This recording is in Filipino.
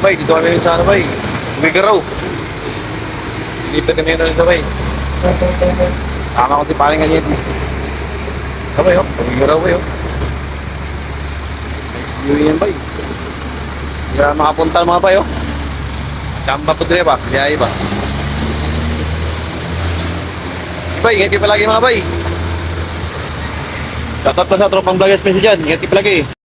bay, dito kami sa ano bay. Wigaraw. Dito kami na sa bay. Sama ko si paring ganyan. Sabay oh, wigaraw bay oh. Nice view yan bay. Kaya makapunta mga bay oh. Chamba po dire ba? Kaya iba. Bay, ingat kayo palagi mga bay. Shoutout pa sa tropang vloggers message dyan. Ingat kayo palagi.